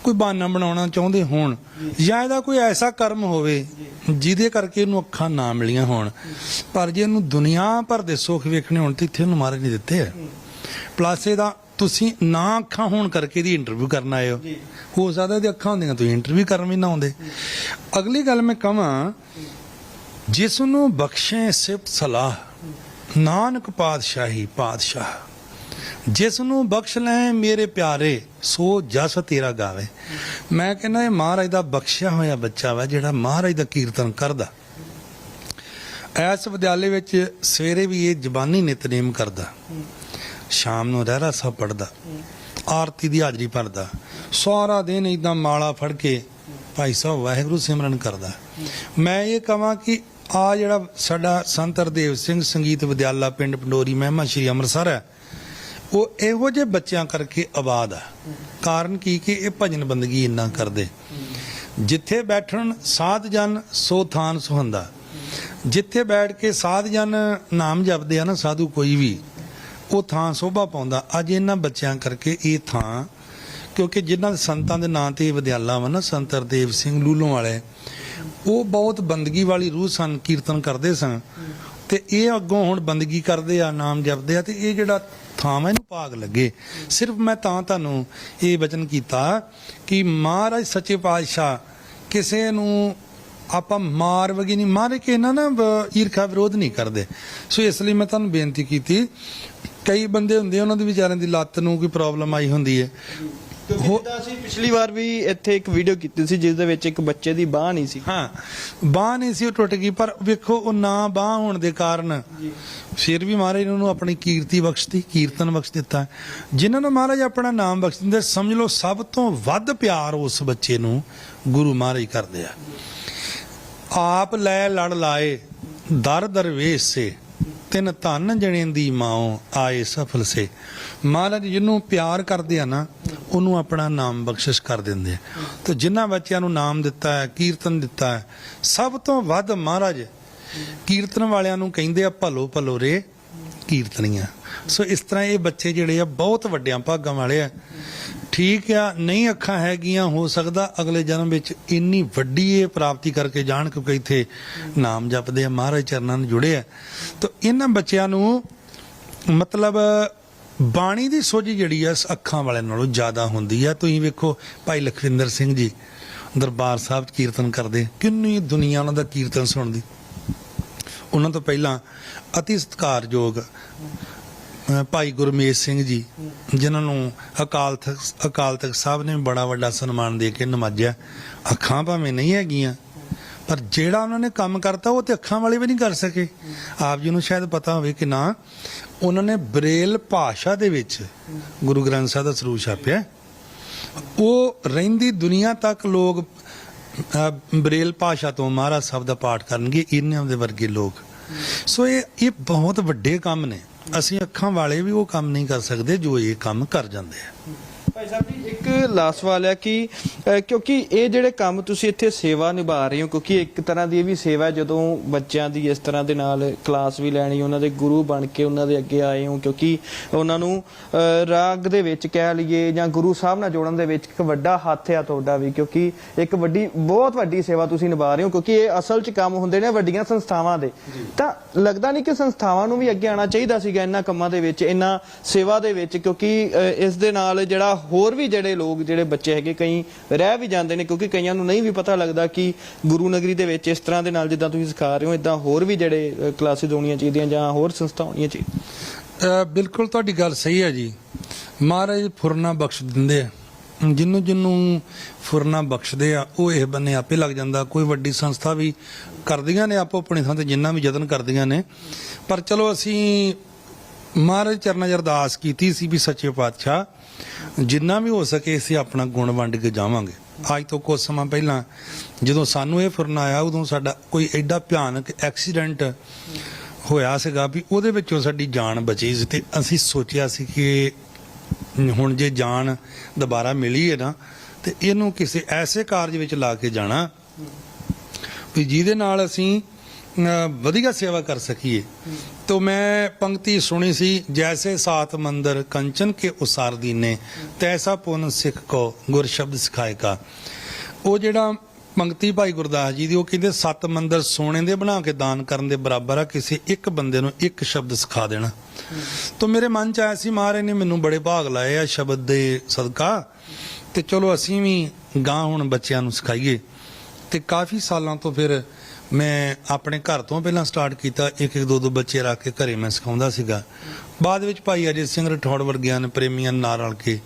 ਕੋਈ ਬਹਾਨਾ ਬਣਾਉਣਾ ਚਾਹੁੰਦੇ ਹੋਣ। ਜਾਂ। ਇਹਦਾ ਕੋਈ ਐਸਾ ਕਰਮ ਹੋਵੇ ਜਿਹਦੇ ਕਰਕੇ ਇਹਨੂੰ ਅੱਖਾਂ ਨਾ ਮਿਲੀਆਂ ਹੋਣ। ਪਰ ਜੇ ਇਹਨੂੰ ਦੁਨੀਆ ਭਰ ਦੇ ਸੁੱਖ ਵੇਖਣੇ ਹੋਣ ਤੇ ਇੱਥੇ ਇਹਨੂੰ ਮਹਾਰਾਜ ਨਹੀਂ ਦਿੱਤੇ ਆ। ਪਲੱਸ ਇਹਦਾ ਤੁਸੀਂ ਨਾ ਅੱਖਾਂ ਹੋਣ ਕਰਕੇ ਇਹਦੀ ਇੰਟਰਵਿਊ ਕਰਨ ਆਏ ਹੋ। ਹੋ ਸਕਦਾ ਇਹਦੀ ਅੱਖਾਂ ਹੁੰਦੀਆਂ ਤੁਸੀਂ ਇੰਟਰਵਿਊ ਕਰਨ ਵੀ ਨਾ ਆਉਂਦੇ। ਅਗਲੀ ਗੱਲ ਮੈਂ ਕਹਾਂ ਜਿਸ ਨੂੰ ਬਖਸ਼ੇ ਸਿਫਤ ਸਲਾਹ ਨਾਨਕ ਪਾਤਸ਼ਾਹੀ ਪਾਤਸ਼ਾਹ ਜਿਸ ਨੂੰ ਬਖਸ਼ ਲੈ ਮੇਰੇ ਪਿਆਰੇ ਸੋ ਜਸ ਤੇਰਾ ਗਾਵੇ। ਮੈਂ ਕਹਿੰਦਾ ਇਹ ਮਹਾਰਾਜ ਦਾ ਬਖਸ਼ਿਆ ਹੋਇਆ ਬੱਚਾ ਵਾ ਜਿਹੜਾ ਮਹਾਰਾਜ ਦਾ ਕੀਰਤਨ ਕਰਦਾ। ਐਸ ਵਿਦਿਆਲੇ ਵਿੱਚ ਸਵੇਰੇ ਵੀ ਇਹ ਜ਼ਬਾਨੀ ਨਿਤਨੇਮ ਕਰਦਾ। ਸ਼ਾਮ ਨੂੰ ਰਹਿਰਾ ਸਾਹਿਬ ਪੜਦਾ ਆਰਤੀ ਦੀ ਹਾਜ਼ਰੀ ਭਰਦਾ, ਸਾਰਾ ਦਿਨ ਇਦਾਂ ਮਾਲਾ ਫੜ ਕੇ ਭਾਈ ਸਾਹਿਬ ਵਾਹਿਗੁਰੂ ਸਿਮਰਨ ਕਰਦਾ। ਮੈਂ ਇਹ ਕਹਾਂ ਕਿ ਆ ਜਿਹੜਾ ਸਾਡਾ ਸੰਤ ਹਰਦੇਵ ਸਿੰਘ ਸੰਗੀਤ ਵਿਦਿਆਲਾ ਪਿੰਡ ਪੰਡੋਰੀ ਮਹਿਮਾ ਸ਼੍ਰੀ ਅੰਮ੍ਰਿਤਸਰ ਹੈ, ਉਹ ਇਹੋ ਜਿਹੇ ਬੱਚਿਆਂ ਕਰਕੇ ਆਬਾਦ ਆ। ਕਾਰਨ ਕੀ ਕਿ ਇਹ ਭਜਨ ਬੰਦਗੀ ਇੰਨਾ ਕਰਦੇ। ਜਿੱਥੇ ਬੈਠਣ ਸਾਧ ਜਨ, ਸੋ ਥਾਨ ਸੁਹੰਦਾ। ਜਿੱਥੇ ਬੈਠ ਕੇ ਸਾਧ ਜਨ ਨਾਮ ਜਪਦੇ ਆ ਨਾ ਸਾਧੂ ਕੋਈ ਵੀ ਉਹ ਥਾਂ ਸੋਭਾ ਪਾਉਂਦਾ। ਅੱਜ ਇਹਨਾਂ ਬੱਚਿਆਂ ਕਰਕੇ ਇਹ ਥਾਂ, ਕਿਉਂਕਿ ਜਿਨ੍ਹਾਂ ਸੰਤਾਂ ਦੇ ਨਾਂ ਤੇ ਇਹ ਵਿਦਿਆਲਾ ਵਾ ਨਾ, ਸੰਤ ਹਰਦੇਵ ਸਿੰਘ ਲੂਲੋਂ ਵਾਲੇ, ਉਹ ਬਹੁਤ ਬੰਦਗੀ ਵਾਲੀ ਰੂਹ ਸਨ, ਕੀਰਤਨ ਕਰਦੇ ਸਨ। ਤੇ ਇਹ ਅੱਗੋਂ ਹੁਣ ਬੰਦਗੀ ਕਰਦੇ ਆ, ਨਾਮ ਜਪਦੇ ਆ, ਤੇ ਇਹ ਜਿਹੜਾ ਥਾਂ ਵਾ, ਇਹਨੂੰ ਭਾਗ ਲੱਗੇ। ਸਿਰਫ ਮੈਂ ਤਾਂ ਤੁਹਾਨੂੰ ਇਹ ਵਚਨ ਕੀਤਾ ਕਿ ਮਹਾਰਾਜ ਸੱਚੇ ਪਾਤਸ਼ਾਹ ਕਿਸੇ ਨੂੰ ਆਪਾਂ ਮਾਰ ਵਗੀ ਨਹੀਂ, ਮਾਰੇ ਕੇ ਨਾ ਨਾ ਈਰਖਾ ਵਿਰੋਧ ਨਹੀਂ ਕਰਦੇ। ਸੋ ਇਸ ਲਈ ਮੈਂ ਤੁਹਾਨੂੰ ਬੇਨਤੀ ਕੀਤੀ, ਕਈ ਬੰਦੇ ਹੁੰਦੇ ਉਹਨਾਂ ਦੀ ਵਿਚਾਰਿਆਂ ਦੀ ਲੱਤ ਨੂੰ ਕੋਈ ਪ੍ਰੋਬਲਮ ਆਈ ਹੁੰਦੀ ਹੈ। ਕਿਉਂਕਿ ਜਿੱਦਾਂ ਅਸੀਂ ਪਿਛਲੀ ਵਾਰ ਵੀ ਇੱਥੇ ਇੱਕ ਵੀਡੀਓ ਕੀਤੀ ਸੀ ਜਿਸ ਦੇ ਵਿੱਚ ਇੱਕ ਬੱਚੇ ਦੀ ਬਾਹ ਨਹੀਂ ਸੀ। ਹਾਂ ਬਾਹ ਨਹੀਂ ਸੀ ਉਹ ਟੁੱਟ ਗਈ ਪਰ ਵੇਖੋ ਉਹ ਨਾ ਬਾਹ ਹੋਣ ਦੇ ਕਾਰਨ ਫਿਰ ਵੀ ਮਹਾਰਾਜ ਨੇ ਉਹਨੂੰ ਆਪਣੀ ਕੀਰਤੀ ਬਖਸ਼ਤੀ ਕੀਰਤਨ ਬਖਸ਼ ਦਿੱਤਾ। ਜਿਨ੍ਹਾਂ ਨੂੰ ਮਹਾਰਾਜ ਆਪਣਾ ਨਾਮ ਬਖਸ਼ ਦਿੰਦੇ ਸਮਝ ਲਓ ਸਭ ਤੋਂ ਵੱਧ ਪਿਆਰ ਉਸ ਬੱਚੇ ਨੂੰ ਗੁਰੂ ਮਹਾਰਾਜ ਕਰਦੇ ਆ। ਆਪ ਲੈ ਲੜ ਲਾਏ ਦਰ ਦਰਵੇਸ਼ ਸੇ ਤਿੰਨ ਧਨ ਜਣੇ ਦੀ ਮਾਂ ਆਏ ਸਫਲ ਸੇ। ਮਹਾਰਾਜ ਜਿਹਨੂੰ ਪਿਆਰ ਕਰਦੇ ਆ ਨਾ, ਉਹਨੂੰ ਆਪਣਾ ਨਾਮ ਬਖਸ਼ਿਸ਼ ਕਰ ਦਿੰਦੇ ਆ। ਤੇ ਜਿਨ੍ਹਾਂ ਬੱਚਿਆਂ ਨੂੰ ਨਾਮ ਦਿੱਤਾ ਹੈ, ਕੀਰਤਨ ਦਿੱਤਾ ਹੈ, ਸਭ ਤੋਂ ਵੱਧ ਮਹਾਰਾਜ ਕੀਰਤਨ ਵਾਲਿਆਂ ਨੂੰ ਕਹਿੰਦੇ ਆ, ਭਲੋ ਭਲੋ ਰੇ ਕੀਰਤਨੀਆਂ। ਸੋ ਇਸ ਤਰ੍ਹਾਂ ਇਹ ਬੱਚੇ ਜਿਹੜੇ ਆ, ਬਹੁਤ ਵੱਡਿਆਂ ਭਾਗਾਂ ਵਾਲੇ ਆ। ਠੀਕ ਆ, ਨਹੀਂ ਅੱਖਾਂ ਹੈਗੀਆਂ, ਹੋ ਸਕਦਾ ਅਗਲੇ ਜਨਮ ਵਿੱਚ ਇੰਨੀ ਵੱਡੀ ਇਹ ਪ੍ਰਾਪਤੀ ਕਰਕੇ ਜਾਣ, ਕਿਉਂਕਿ ਇੱਥੇ ਨਾਮ ਜਪਦੇ ਆ, ਮਹਾਰਾਜ ਚਰਨਾਂ ਨਾਲ ਜੁੜੇ ਆ। ਤਾਂ ਇਹਨਾਂ ਬੱਚਿਆਂ ਨੂੰ ਮਤਲਬ ਬਾਣੀ ਦੀ ਸੋਝ ਜਿਹੜੀ ਆ ਅੱਖਾਂ ਵਾਲਿਆਂ ਨਾਲੋਂ ਜ਼ਿਆਦਾ ਹੁੰਦੀ ਆ। ਤੁਸੀਂ ਵੇਖੋ, ਭਾਈ ਲਖਵਿੰਦਰ ਸਿੰਘ ਜੀ ਦਰਬਾਰ ਸਾਹਿਬ ਕੀਰਤਨ ਕਰਦੇ। ਕਿੰਨੀ ਦੁਨੀਆ ਉਹਨਾਂ ਦਾ ਕੀਰਤਨ ਸੁਣਦੀ। ਉਹਨਾਂ ਤੋਂ ਪਹਿਲਾਂ ਅਤੀ ਸਤਿਕਾਰਯੋਗ ਭਾਈ ਗੁਰਮੇਜ ਸਿੰਘ ਜੀ ਜਿਨ੍ਹਾਂ ਨੂੰ ਅਕਾਲ ਤਖਤ ਅਕਾਲ ਤਖਤ ਸਾਹਿਬ ਨੇ ਬੜਾ ਵੱਡਾ ਸਨਮਾਨ ਦੇ ਕੇ ਨਵਾਜਿਆ ਅੱਖਾਂ ਭਾਵੇਂ ਨਹੀਂ ਹੈਗੀਆਂ ਪਰ ਜਿਹੜਾ ਉਹਨਾਂ ਨੇ ਕੰਮ ਕਰਤਾ ਉਹ ਤੇ ਅੱਖਾਂ ਵਾਲੇ ਵੀ ਨਹੀਂ ਕਰ ਸਕੇ। ਆਪ ਜੀ ਨੂੰ ਸ਼ਾਇਦ ਪਤਾ ਹੋਵੇ ਕਿ ਨਾ ਉਹਨਾਂ ਨੇ ਬ੍ਰੇਲ ਭਾਸ਼ਾ ਦੇ ਵਿੱਚ ਗੁਰੂ ਗ੍ਰੰਥ ਸਾਹਿਬ ਦਾ ਸਰੂਪ ਛਾਪਿਆ। ਉਹ ਰਹਿੰਦੀ ਦੁਨੀਆ ਤੱਕ ਲੋਕ ਅਹ, ਬ੍ਰੇਲ ਭਾਸ਼ਾ ਤੋਂ ਮਹਾਰਾਜ ਸਾਹਿਬ ਦਾ ਪਾਠ ਕਰਨਗੇ ਇਹਨਾਂ ਦੇ ਵਰਗੇ ਲੋਕ। ਸੋ ਇਹ ਇਹ ਬਹੁਤ ਵੱਡੇ ਕੰਮ ਨੇ। ਅਸੀਂ ਅੱਖਾਂ ਵਾਲੇ ਵੀ ਉਹ ਕੰਮ ਨਹੀਂ ਕਰ ਸਕਦੇ ਜੋ ਇਹ ਕੰਮ ਕਰ ਜਾਂਦੇ ਆ। ਲਾਸਟ ਸਵਾਲ ਹੈ ਕਿ ਕਿਉਂਕਿ ਇਹ ਜਿਹੜੇ ਕੰਮ ਤੁਸੀਂ ਇੱਥੇ ਸੇਵਾ ਨਿਭਾ ਰਹੇ ਹੋ ਕਿਉਂਕਿ ਇੱਕ ਤਰ੍ਹਾਂ ਦੀ ਇਹ ਵੀ ਸੇਵਾ ਹੈ ਜਦੋਂ ਬੱਚਿਆਂ ਦੀ ਇਸ ਤਰ੍ਹਾਂ ਦੇ ਨਾਲ ਕਲਾਸ ਵੀ ਲੈਣੀ ਉਹਨਾਂ ਦੇ ਗੁਰੂ ਬਣ ਕੇ ਉਹਨਾਂ ਦੇ ਅੱਗੇ ਆਏ ਹੋ ਕਿਉਂਕਿ ਉਹਨਾਂ ਨੂੰ ਰਾਗ ਦੇ ਵਿੱਚ ਕਹਿ ਲਈਏ ਜਾਂ ਗੁਰੂ ਸਾਹਿਬ ਨਾਲ ਜੋੜਨ ਦੇ ਵਿੱਚ ਇੱਕ ਵੱਡਾ ਹੱਥ ਆ ਤੁਹਾਡਾ ਵੀ ਕਿਉਂਕਿ ਇੱਕ ਵੱਡੀ ਬਹੁਤ ਵੱਡੀ ਸੇਵਾ ਤੁਸੀਂ ਨਿਭਾ ਰਹੇ ਹੋ ਕਿਉਂਕਿ ਇਹ ਅਸਲ 'ਚ ਕੰਮ ਹੁੰਦੇ ਨੇ ਵੱਡੀਆਂ ਸੰਸਥਾਵਾਂ ਦੇ। ਤਾਂ ਲੱਗਦਾ ਨਹੀਂ ਕਿ ਸੰਸਥਾਵਾਂ ਨੂੰ ਵੀ ਅੱਗੇ ਆਉਣਾ ਚਾਹੀਦਾ ਸੀਗਾ ਇਹਨਾਂ ਕੰਮਾਂ ਦੇ ਵਿੱਚ ਇਹਨਾਂ ਸੇਵਾ ਦੇ ਵਿੱਚ ਕਿਉਂਕਿ ਇਸ ਦੇ ਨਾਲ ਜਿਹੜਾ ਹੋਰ ਵੀ ਜਿਹੜੇ ਲੋਕ ਜਿਹੜੇ ਬੱਚੇ ਹੈਗੇ ਕਈ ਰਹਿ ਵੀ ਜਾਂਦੇ ਨੇ ਕਿਉਂਕਿ ਕਈਆਂ ਨੂੰ ਨਹੀਂ ਵੀ ਪਤਾ ਲੱਗਦਾ ਕਿ ਗੁਰੂ ਨਗਰੀ ਦੇ ਵਿੱਚ ਇਸ ਤਰ੍ਹਾਂ ਦੇ ਨਾਲ ਜਿੱਦਾਂ ਤੁਸੀਂ ਸਿਖਾ ਰਹੇ ਹੋ, ਇਦਾਂ ਹੋਰ ਵੀ ਜਿਹੜੇ ਕਲਾਸਿਸ ਹੋਣੀਆਂ ਚਾਹੀਦੀਆਂ ਜਾਂ ਹੋਰ ਸੰਸਥਾ ਹੋਣੀਆਂ ਚਾਹੀਦੀਆਂ? ਬਿਲਕੁਲ ਤੁਹਾਡੀ ਗੱਲ ਸਹੀ ਹੈ ਜੀ। ਮਹਾਰਾਜ ਫੁਰਨਾ ਬਖਸ਼ ਦਿੰਦੇ ਆ। ਜਿੰਨੂੰ ਜਿੰਨੂੰ ਫੁਰਨਾ ਬਖਸ਼ਦੇ ਆ, ਉਹ ਇਹ ਬੰਨੇ ਆਪੇ ਲੱਗ ਜਾਂਦਾ। ਕੋਈ ਵੱਡੀ ਸੰਸਥਾ ਵੀ ਕਰਦੀਆਂ ਨੇ ਆਪੋ ਆਪਣੀ ਥਾਂ ਤੇ ਜਿੰਨਾ ਵੀ ਯਤਨ ਕਰਦੀਆਂ ਨੇ। ਪਰ ਚਲੋ ਅਸੀਂ ਮਹਾਰਾਜ ਚਰਨਾਂ 'ਚ ਅਰਦਾਸ ਕੀਤੀ ਸੀ ਵੀ ਸੱਚੇ ਪਾਤਸ਼ਾਹ, ਜਿੰਨਾ ਵੀ ਹੋ ਸਕੇ ਅਸੀਂ ਆਪਣਾ ਗੁਣ ਵੰਡ ਕੇ ਜਾਵਾਂਗੇ। ਅੱਜ ਤੋਂ ਕੁਝ ਸਮਾਂ ਪਹਿਲਾਂ ਜਦੋਂ ਸਾਨੂੰ ਇਹ ਫੁਰਨਾ ਆਇਆ, ਉਦੋਂ ਸਾਡਾ ਕੋਈ ਐਡਾ ਭਿਆਨਕ ਐਕਸੀਡੈਂਟ ਹੋਇਆ ਸੀਗਾ ਵੀ ਉਹਦੇ ਵਿੱਚੋਂ ਸਾਡੀ ਜਾਨ ਬਚੀ ਸੀ ਤੇ ਅਸੀਂ ਸੋਚਿਆ ਸੀ ਕਿ ਹੁਣ ਜੇ ਜਾਨ ਦੁਬਾਰਾ ਮਿਲੀ ਹੈ ਨਾ, ਤੇ ਇਹਨੂੰ ਕਿਸੇ ਐਸੇ ਕਾਰਜ ਵਿੱਚ ਲਾ ਕੇ ਜਾਣਾ ਵੀ ਜਿਹਦੇ ਨਾਲ ਅਸੀਂ ਵਧੀਆ ਸੇਵਾ ਕਰ ਸਕੀਏ तो मैं पंक्ति सुनी सी जैसे सात मंदिर कंचन के उसार दीने तैसा पुन सिख को गुर शब्द सिखाए का ਉਹ ਜਿਹੜਾ ਪੰਕਤੀ ਭਾਈ ਗੁਰਦਾਸ ਜੀ ਦੀ ਉਹ ਕਹਿੰਦੇ ਸੱਤ ਮੰਦਰ ਸੋਨੇ ਦੇ ਬਣਾ ਕੇ ਦਾਨ ਕਰਨ ਦੇ ਬਰਾਬਰ ਆ ਕਿਸੇ ਇੱਕ ਬੰਦੇ ਨੂੰ ਇੱਕ ਸ਼ਬਦ ਸਿਖਾ ਦੇਣਾ ਤਾਂ ਮੇਰੇ ਮਨ ਚ ਆਇਆ ਸੀ ਮਹਾਰਾਜ ਨੇ ਮੈਨੂੰ ਬੜੇ ਭਾਗ ਲਾਏ ਆ ਸ਼ਬਦ ਦੇ ਸਦਕਾ ਤੇ ਚਲੋ ਅਸੀਂ ਵੀ ਗਾਂ ਹੁਣ ਬੱਚਿਆਂ ਨੂੰ ਸਿਖਾਈਏ ਤੇ ਕਾਫੀ ਸਾਲਾਂ ਤੋਂ ਫਿਰ ਮੈਂ ਆਪਣੇ ਘਰ ਤੋਂ ਪਹਿਲਾਂ ਸਟਾਰਟ ਕੀਤਾ ਇੱਕ ਇੱਕ ਦੋ ਦੋ ਬੱਚੇ ਰੱਖ ਕੇ ਘਰੇ ਮੈਂ ਸਿਖਾਉਂਦਾ ਸੀਗਾ। ਬਾਅਦ ਵਿੱਚ ਭਾਈ ਅਜੇ ਸਿੰਘ ਰਠੌੜ ਵਰਗਿਆਂ ਨੇ ਪ੍ਰੇਮੀਆਂ ਨਾਲ ਰਲ ਕੇ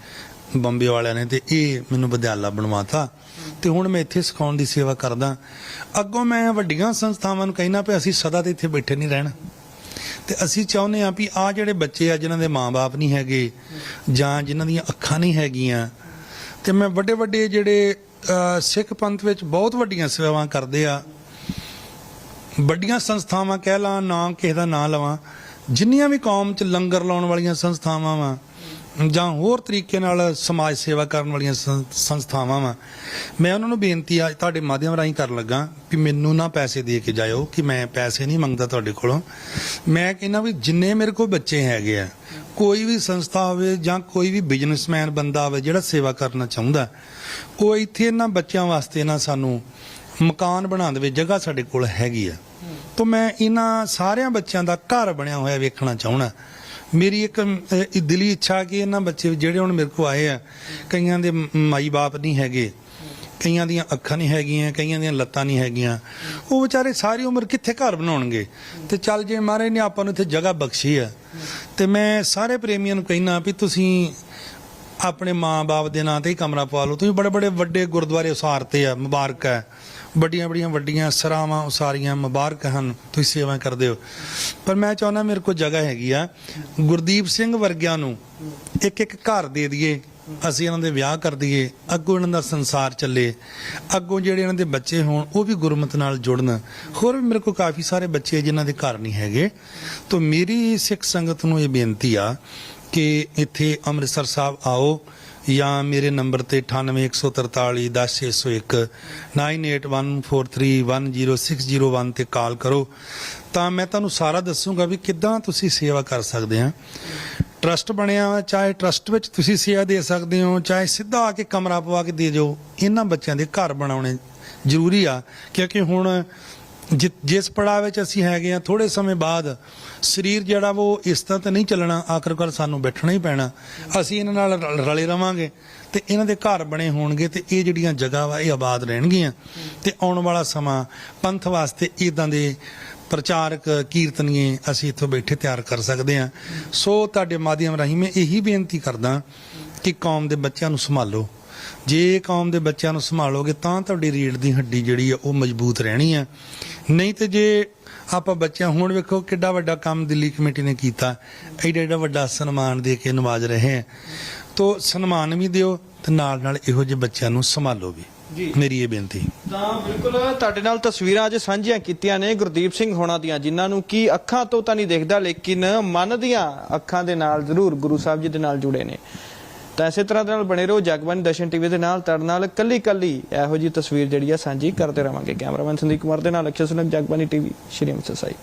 ਬੰਬੇ ਵਾਲਿਆਂ ਨੇ ਤੇ ਇਹ ਮੈਨੂੰ ਵਿਦਿਆਲਾ ਬਣਵਾਤਾ। ਤੇ ਹੁਣ ਮੈਂ ਇੱਥੇ ਸਿਖਾਉਣ ਦੀ ਸੇਵਾ ਕਰਦਾ। ਅੱਗੋਂ ਮੈਂ ਵੱਡੀਆਂ ਸੰਸਥਾਵਾਂ ਨੂੰ ਕਹਿਣਾ ਪਿਆ, ਅਸੀਂ ਸਦਾ ਤੇ ਇੱਥੇ ਬੈਠੇ ਨਹੀਂ ਰਹਿਣਾ। ਤੇ ਅਸੀਂ ਚਾਹੁੰਦੇ ਹਾਂ ਵੀ ਆ ਜਿਹੜੇ ਬੱਚੇ ਆ, ਜਿਨ੍ਹਾਂ ਦੇ ਮਾਪੇ ਨਹੀਂ ਹੈਗੇ, ਜਾਂ ਜਿਨ੍ਹਾਂ ਦੀਆਂ ਅੱਖਾਂ ਨਹੀਂ ਹੈਗੀਆਂ, ਤੇ ਮੈਂ ਵੱਡੇ ਵੱਡੇ ਜਿਹੜੇ ਸਿੱਖ ਪੰਥ ਵਿੱਚ ਬਹੁਤ ਵੱਡੀਆਂ ਸੇਵਾਵਾਂ ਕਰਦੇ ਆ ਵੱਡੀਆਂ ਸੰਸਥਾਵਾਂ ਕਹਿ ਲਾਂ ਨਾ ਕਿਸੇ ਦਾ ਨਾਂ ਲਵਾਂ, ਜਿੰਨੀਆਂ ਵੀ ਕੌਮ 'ਚ ਲੰਗਰ ਲਾਉਣ ਵਾਲੀਆਂ ਸੰਸਥਾਵਾਂ ਵਾ, ਜਾਂ ਹੋਰ ਤਰੀਕੇ ਨਾਲ ਸਮਾਜ ਸੇਵਾ ਕਰਨ ਵਾਲੀਆਂ ਸੰਸਥਾਵਾਂ ਵਾ, ਮੈਂ ਉਹਨਾਂ ਨੂੰ ਬੇਨਤੀ ਆ, ਤੁਹਾਡੇ ਮਾਧਿਅਮ ਰਾਹੀਂ ਕਰਨ ਲੱਗਾ ਕਿ ਮੈਨੂੰ ਨਾ ਪੈਸੇ ਦੇ ਕੇ ਜਾਇਓ, ਕਿ ਮੈਂ ਪੈਸੇ ਨਹੀਂ ਮੰਗਦਾ ਤੁਹਾਡੇ ਕੋਲੋਂ। ਮੈਂ ਕਹਿੰਦਾ ਵੀ ਜਿੰਨੇ ਮੇਰੇ ਕੋਲ ਬੱਚੇ ਹੈਗੇ ਆ, ਕੋਈ ਵੀ ਸੰਸਥਾ ਹੋਵੇ ਜਾਂ ਕੋਈ ਵੀ ਬਿਜ਼ਨਸਮੈਨ ਬੰਦਾ ਹੋਵੇ ਜਿਹੜਾ ਸੇਵਾ ਕਰਨਾ ਚਾਹੁੰਦਾ, ਉਹ ਇੱਥੇ ਇਹਨਾਂ ਬੱਚਿਆਂ ਵਾਸਤੇ ਨਾ ਸਾਨੂੰ ਮਕਾਨ ਬਣਾ ਦੇਵੇ, ਜਗ੍ਹਾ ਸਾਡੇ ਕੋਲ ਹੈਗੀ ਆ। ਤਾਂ ਮੈਂ ਇਹਨਾਂ ਸਾਰਿਆਂ ਬੱਚਿਆਂ ਦਾ ਘਰ ਬਣਿਆ ਹੋਇਆ ਵੇਖਣਾ ਚਾਹਣਾ ਮੇਰੀ ਇੱਕ ਅਹ, ਦਿਲੀ ਇੱਛਾ ਕਿ ਇਹਨਾਂ ਬੱਚੇ ਜਿਹੜੇ ਹੁਣ ਮੇਰੇ ਕੋਲ ਆਏ ਆ ਕਈਆਂ ਦੇ ਮਾਈ ਬਾਪ ਨਹੀਂ ਹੈਗੇ ਕਈਆਂ ਦੀਆਂ ਅੱਖਾਂ ਨਹੀਂ ਹੈਗੀਆਂ ਕਈਆਂ ਦੀਆਂ ਲੱਤਾਂ ਨਹੀਂ ਹੈਗੀਆਂ। ਉਹ ਵਿਚਾਰੇ ਸਾਰੀ ਉਮਰ ਕਿੱਥੇ ਘਰ ਬਣਾਉਣਗੇ? ਤੇ ਚੱਲ ਜੇ ਮਹਾਰਾਜ ਨੇ ਆਪਾਂ ਨੂੰ ਇੱਥੇ ਜਗ੍ਹਾ ਬਖਸ਼ੀ ਆ ਤੇ ਮੈਂ ਸਾਰੇ ਪ੍ਰੇਮੀਆਂ ਨੂੰ ਕਹਿਣਾ ਵੀ ਤੁਸੀਂ ਆਪਣੇ ਮਾਂ-ਬਾਪ ਦੇ ਨਾਂ ਤੇ ਹੀ ਕਮਰਾ ਪਵਾ ਲਓ। ਤੁਸੀਂ ਬੜੇ ਬੜੇ ਵੱਡੇ ਗੁਰਦੁਆਰੇ ਉਸਾਰਤੇ ਆ ਮੁਬਾਰਕ ਹੈ। ਵੱਡੀਆਂ ਵੱਡੀਆਂ ਵੱਡੀਆਂ ਸਰਾਵਾਂ ਉਸਾਰੀਆਂ ਮੁਬਾਰਕ ਹਨ, ਤੁਸੀਂ ਸੇਵਾ ਕਰਦੇ ਹੋ। ਪਰ ਮੈਂ ਚਾਹੁੰਦਾ ਮੇਰੇ ਕੋਲ ਜਗ੍ਹਾ ਹੈਗੀ ਆ। ਗੁਰਦੀਪ ਸਿੰਘ ਵਰਗਿਆਂ ਨੂੰ ਇੱਕ ਇੱਕ ਘਰ ਦੇ ਦਈਏ, ਅਸੀਂ ਇਹਨਾਂ ਦੇ ਵਿਆਹ ਕਰ ਦਈਏ, ਅੱਗੋਂ ਇਹਨਾਂ ਦਾ ਸੰਸਾਰ ਚੱਲੇ, ਅੱਗੋਂ ਜਿਹੜੇ ਇਹਨਾਂ ਦੇ ਬੱਚੇ ਹੋਣ, ਉਹ ਵੀ ਗੁਰਮਤ ਨਾਲ ਜੁੜਨ। ਹੋਰ ਵੀ ਮੇਰੇ ਕੋਲ ਕਾਫੀ ਸਾਰੇ ਬੱਚੇ ਆ ਜਿਨ੍ਹਾਂ ਦੇ ਘਰ ਨਹੀਂ ਹੈਗੇ। ਤਾਂ ਮੇਰੀ ਸਿੱਖ ਸੰਗਤ ਨੂੰ ਇਹ ਬੇਨਤੀ ਆ ਕਿ ਇੱਥੇ ਅੰਮ੍ਰਿਤਸਰ ਸਾਹਿਬ ਆਓ ਜਾਂ ਮੇਰੇ ਨੰਬਰ ਤੇ 98143 10601 9814310601 ਤੇ ਕਾਲ ਕਰੋ। ਤਾਂ ਮੈਂ ਤੁਹਾਨੂੰ ਸਾਰਾ ਦੱਸੂਗਾ ਵੀ ਕਿੱਦਾਂ ਤੁਸੀਂ ਸੇਵਾ ਕਰ ਸਕਦੇ ਆ। ਟਰਸਟ ਬਣਿਆ ਵਾ, ਚਾਹੇ ਟਰਸਟ ਵਿੱਚ ਤੁਸੀਂ ਸੇਵਾ ਦੇ ਸਕਦੇ ਹੋ ਚਾਹੇ ਸਿੱਧਾ ਆ ਕੇ ਕਮਰਾ ਪਵਾ ਕੇ ਦੇ ਜਾਓ ਇਹਨਾਂ ਬੱਚਿਆਂ ਦੇ ਘਰ ਬਣਾਉਣੇ ਜ਼ਰੂਰੀ ਆ। ਕਿਉਂਕਿ ਹੁਣ ਜਿ- ਜਿਸ ਪੜਾਅ ਵਿੱਚ ਅਸੀਂ ਹੈਗੇ ਆ ਥੋੜੇ ਸਮੇਂ ਬਾਅਦ ਸਰੀਰ ਜਿਹੜਾ ਵਾ ਉਹ ਇਸ ਤਰ੍ਹਾਂ ਤਾਂ ਨਹੀਂ ਚੱਲਣਾ ਆਖਰਕਾਰ ਸਾਨੂੰ ਬੈਠਣਾ ਹੀ ਪੈਣਾ। ਅਸੀਂ ਇਹਨਾਂ ਨਾਲ ਰਲ- ਰਲੇ ਰਵਾਂਗੇ ਤੇ ਇਹਨਾਂ ਦੇ ਘਰ ਬਣੇ ਹੋਣਗੇ ਤੇ ਇਹ ਜਿਹੜੀਆਂ ਜਗ੍ਹਾ ਵਾ, ਇਹ ਆਬਾਦ ਰਹਿਣਗੀਆਂ। ਤੇ ਆਉਣ ਵਾਲਾ ਸਮਾਂ ਪੰਥ ਵਾਸਤੇ ਇਦਾਂ ਦੇ ਪ੍ਰਚਾਰਕ ਕੀਰਤਨੀਏ ਅਸੀਂ ਇੱਥੋਂ ਬੈਠੇ ਤਿਆਰ ਕਰ ਸਕਦੇ ਹਾਂ। ਸੋ ਤੁਹਾਡੇ ਮਾਧਿਅਮ ਰਾਹੀਂ ਮੈਂ ਇਹੀ ਬੇਨਤੀ ਕਰਦਾ ਕਿ ਕੌਮ ਦੇ ਬੱਚਿਆਂ ਨੂੰ ਸੰਭਾਲੋ। ਜੇ ਕੌਮ ਦੇ ਬੱਚਿਆਂ ਨੂੰ ਸੰਭਾਲੋਗੇ ਤਾਂ ਤੁਹਾਡੀ ਰੀੜ ਦੀ ਹੱਡੀ ਜਿਹੜੀ ਆ, ਉਹ ਮਜ਼ਬੂਤ ਰਹਿਣੀ ਆ। ਨਹੀਂ ਤੇ ਜੇ ਆਪਾਂ ਬੱਚਿਆਂ ਹੁਣ ਵੇਖੋ ਕਿੱਡਾ ਵੱਡਾ ਕੰਮ ਦਿੱਲੀ ਕਮੇਟੀ ਨੇ ਕੀਤਾ। ਐਡਾ ਐਡਾ ਵੱਡਾ ਸਨਮਾਨ ਦੇ ਕੇ ਨਵਾਜ ਰਹੇ ਆ ਤੋ ਸਨਮਾਨ ਵੀ ਦਿਓ ਤੇ ਨਾਲ ਨਾਲ ਇਹੋ ਜਿਹੇ ਬੱਚਿਆਂ ਨੂੰ ਸੰਭਾਲੋ ਵੀ ਜੀ। ਮੇਰੀ ਇਹ ਬੇਨਤੀ। ਤਾਂ ਬਿਲਕੁਲ ਤੁਹਾਡੇ ਨਾਲ ਤਸਵੀਰਾਂ ਅੱਜ ਸਾਂਝੀਆਂ ਕੀਤੀਆਂ ਨੇ ਗੁਰਦੀਪ ਸਿੰਘ ਹੋਣਾ ਦੀਆਂ ਜਿਨ੍ਹਾਂ ਨੂੰ ਕੀ ਅੱਖਾਂ ਤੋਂ ਤਾਂ ਨਹੀਂ ਦੇਖਦਾ ਲੇਕਿਨ ਮਨ ਦੀਆਂ ਅੱਖਾਂ ਦੇ ਨਾਲ ਜ਼ਰੂਰ ਗੁਰੂ ਸਾਹਿਬ ਜੀ ਦੇ ਨਾਲ ਜੁੜੇ ਨੇ। ਤਾਂ ਇਸੇ ਤਰ੍ਹਾਂ ਦੇ ਨਾਲ ਬਣੇ ਰਹੋ ਜਗਬਾਣੀ ਦਰਸ਼ਨ ਟੀਵੀ ਦੇ ਨਾਲ। ਤੜ ਨਾਲ ਕੱਲੀ ਕੱਲੀ ਇਹੋ ਜੀ ਤਸਵੀਰ ਜਿਹੜੀ ਆ ਸਾਂਝੀ ਕਰਦੇ ਰਵਾਂਗੇ। ਕੈਮਰਾਮੈਨ ਸੰਦੀਪ ਕੁਮਾਰ ਦੇ ਨਾਲ ਅਕਸ਼ਰ ਸੁਨਕ ਜਗਬਾਨੀ ਟੀਵੀ, ਸ਼੍ਰੀ ਅੰਮ੍ਰਿਤਸਰ ਸਾਹਿਬ।